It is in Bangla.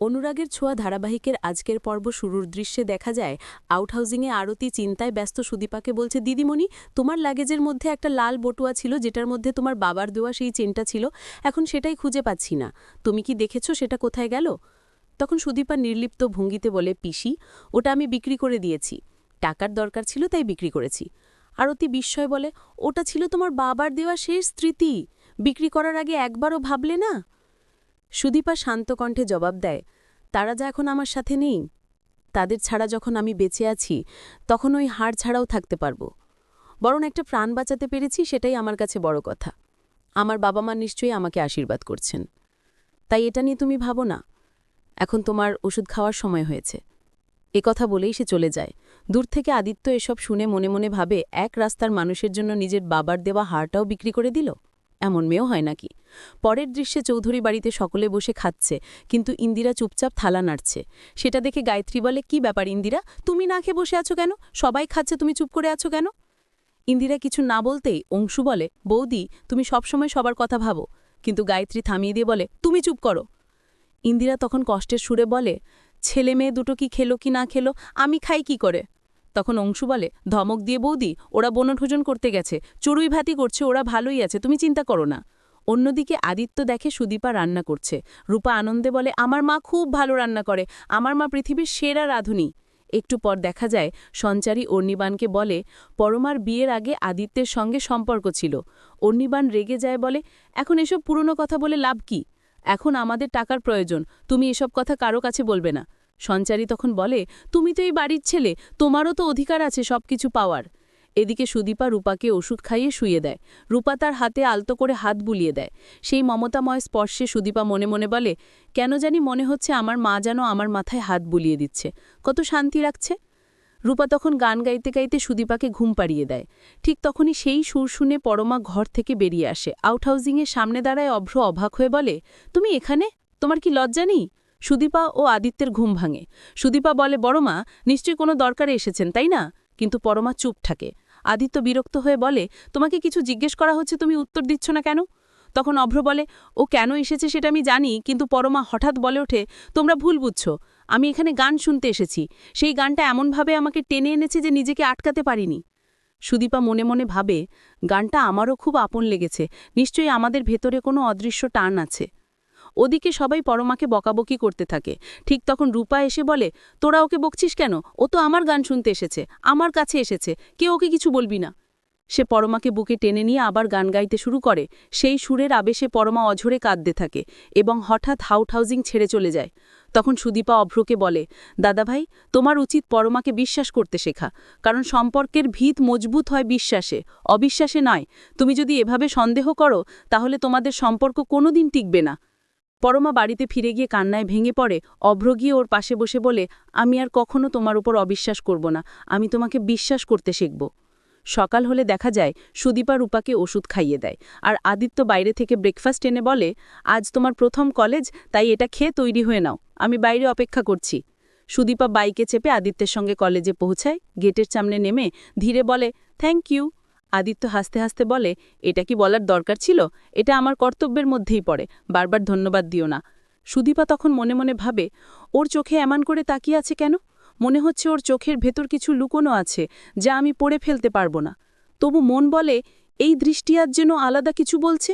অনুরাগের ছোঁয়া ধারাবাহিকের আজকের পর্ব শুরুর দৃশ্যে দেখা যায়, আউটহাউজিংয়ে আরতি চিন্তায় ব্যস্ত সুদীপাকে বলছে, দিদিমণি, তোমার লাগেজের মধ্যে একটা লাল বটুয়া ছিল, যেটার মধ্যে তোমার বাবার দেওয়া সেই চেনটা ছিল, এখন সেটাই খুঁজে পাচ্ছি না। তুমি কি দেখেছ সেটা কোথায় গেল? তখন সুদীপা নির্লিপ্ত ভঙ্গিতে বলে, পিসি, ওটা আমি বিক্রি করে দিয়েছি। টাকার দরকার ছিল, তাই বিক্রি করেছি। আরতি বিস্ময় বলে, ওটা ছিল তোমার বাবার দেওয়া শেষ স্মৃতি। বিক্রি করার আগে একবারও ভাবলে না? সুদীপা শান্ত কণ্ঠে জবাব দেয়, তারা যা এখন আমার সাথে নেই। তাদের ছাড়া যখন আমি বেঁচে আছি, তখন ওই হাড় ছাড়াও থাকতে পারব। বরং একটা প্রাণ বাঁচাতে পেরেছি, সেটাই আমার কাছে বড় কথা। আমার বাবা মা নিশ্চয়ই আমাকে আশীর্বাদ করছেন। তাই এটা নিয়ে তুমি ভাবো না। এখন তোমার ওষুধ খাওয়ার সময় হয়েছে। এ কথা বলেই সে চলে যায়। দূর থেকে আদিত্য এসব শুনে মনে মনে ভাবে, এক রাস্তার মানুষের জন্য নিজের বাবার দেওয়া হাড়টাও বিক্রি করে দিল? এমন মেয়েও হয় নাকি? পরের দৃশ্যে চৌধুরী বাড়িতে সকলে বসে খাচ্ছে, কিন্তু ইন্দিরা চুপচাপ থালা নাড়ছে। সেটা দেখে গায়ত্রী বলে, কি ব্যাপার ইন্দিরা? তুমি না খেয়ে বসে আছো কেন? সবাই খাচ্ছে, তুমি চুপ করে আছো কেন? ইন্দিরা কিছু না বলতেই অংশু বলে, বৌদি, তুমি সবসময় সবার কথা ভাবো। কিন্তু গায়ত্রী থামিয়ে দিয়ে বলে, তুমি চুপ করো। ইন্দিরা তখন কষ্টের সুরে বলে, ছেলে মেয়ে দুটো কি খেলো কি না খেলো? আমি খাই কি করে? তখন অংশু বলে, ধমক দিয়ে বৌদি, ওরা বনভোজন করতে গেছে। চড়ুই ভাতি করছে, ওরা ভালোই আছে, তুমি চিন্তা করো না। অন্যদিকে আদিত্য দেখে সুদীপা রান্না করছে। রূপা আনন্দে বলে, আমার মা খুব ভালো রান্না করে। আমার মা পৃথিবীর সেরা রাঁধুনি। একটু পর দেখা যায়, সঞ্চারী অর্ণিবানকে বলে, পরমার বিয়ের আগে আদিত্যের সঙ্গে সম্পর্ক ছিল। অর্ণিবান রেগে যায় বলে, এখন এসব পুরনো কথা বলে লাভ কি? এখন আমাদের টাকার প্রয়োজন। তুমি এসব কথা কারও কাছে বলবে না। সঞ্চারী তখন বলে, তুমি তো এই বাড়ির ছেলে। তোমারও তো অধিকার আছে সব কিছু পাওয়ার। এদিকে সুদীপা রূপাকে ওষুধ খাইয়ে শুয়ে দেয়। রূপা তার হাতে আলতো করে হাত বুলিয়ে দেয়। সেই মমতাময় স্পর্শে সুদীপা মনে মনে বলে, কেন জানি মনে হচ্ছে আমার মা যেন আমার মাথায় হাত বুলিয়ে দিচ্ছে। কত শান্তি রাখছে রূপা তখন গান গাইতে গাইতে সুদীপাকে ঘুম পাড়িয়ে দেয়। ঠিক তখনই সেই সুর শুনে পরমা ঘর থেকে বেরিয়ে আসে। আউটহাউজিংয়ের সামনে দাঁড়ায় অভ্র অবাক হয়ে বলে, তুমি এখানে? তোমার কি লজ্জা নেই? সুদীপা ও আদিত্যের ঘুম ভাঙে। সুদীপা বলে, বড়মা, নিশ্চয়ই কোনো দরকারে এসেছেন, তাই না? কিন্তু পরমা চুপ থাকে। আদিত্য বিরক্ত হয়ে বলে, তোমাকে কিছু জিজ্ঞেস করা হচ্ছে, তুমি উত্তর দিচ্ছ না কেন? তখন অভ্র বলে, ও কেন এসেছে সেটা আমি জানি, কিন্তু পরমা হঠাৎ বলে ওঠে, তোমরা ভুল বুঝছ। আমি এখানে গান শুনতে এসেছি। সেই গানটা এমনভাবে আমাকে টেনে এনেছে যে নিজেকে আটকাতে পারিনি। সুদীপা মনে মনে ভাবে, গানটা আমারও খুব আপন লেগেছে। নিশ্চয়ই আমাদের ভেতরে কোনো অদৃশ্য টান আছে। ওদিকে সবাই পরমাকে বকাবকি করতে থাকে। ঠিক তখন রূপা এসে বলে, তোরা ওকে বকছিস কেন? ও তো আমার গান শুনতে এসেছে, আমার কাছে এসেছে কে ওকে কিছু বলবি না। সে পরমাকে বুকে টেনে নিয়ে আবার গান গাইতে শুরু করে। সেই সুরের আবেশে পরমা অঝরে কাঁদতে থাকে এবং হঠাৎ হাউট হাউজিং ছেড়ে চলে যায়। তখন সুদীপা অভ্রকে বলে, দাদাভাই, তোমার উচিত পরমাকে বিশ্বাস করতে শেখা, কারণ সম্পর্কের ভিত মজবুত হয় বিশ্বাসে, অবিশ্বাসে নয়। তুমি যদি এভাবে সন্দেহ করো, তাহলে তোমাদের সম্পর্ক কোনোদিন টিকবে না। পরমা বাড়িতে ফিরে গিয়ে কান্নায় ভেঙে পড়ে অভ্র ওর পাশে বসে বলে, আমি আর কখনো তোমার উপর অবিশ্বাস করব না, আমি তোমাকে বিশ্বাস করতে শিখব। সকাল হলে দেখা যায়, সুদীপা রূপাকে ওষুধ খাইয়ে দেয়। আর আদিত্য বাইরে থেকে ব্রেকফাস্ট এনে বলে, আজ তোমার প্রথম কলেজ তাই এটা খেয়ে তৈরি হয়ে নাও, আমি বাইরে অপেক্ষা করছি। সুদীপা বাইকে চেপে আদিত্যের সঙ্গে কলেজে পৌঁছায়, গেটের সামনে নেমে ধীরে বলে থ্যাংক ইউ আদিত্য হাসতে হাসতে বলে, এটা কি বলার দরকার ছিল? এটা আমার কর্তব্যের মধ্যেই পড়ে, বারবার ধন্যবাদ দিও না। সুদীপা তখন মনে মনে ভাবে, ওর চোখে এমন করে তাকিয়ে আছে কেন? মনে হচ্ছে ওর চোখের ভেতর কিছু লুকোনো আছে, যা আমি পড়ে ফেলতে পারব না। তবু মন বলে, এই দৃষ্টি আজ যেন আলাদা কিছু বলছে?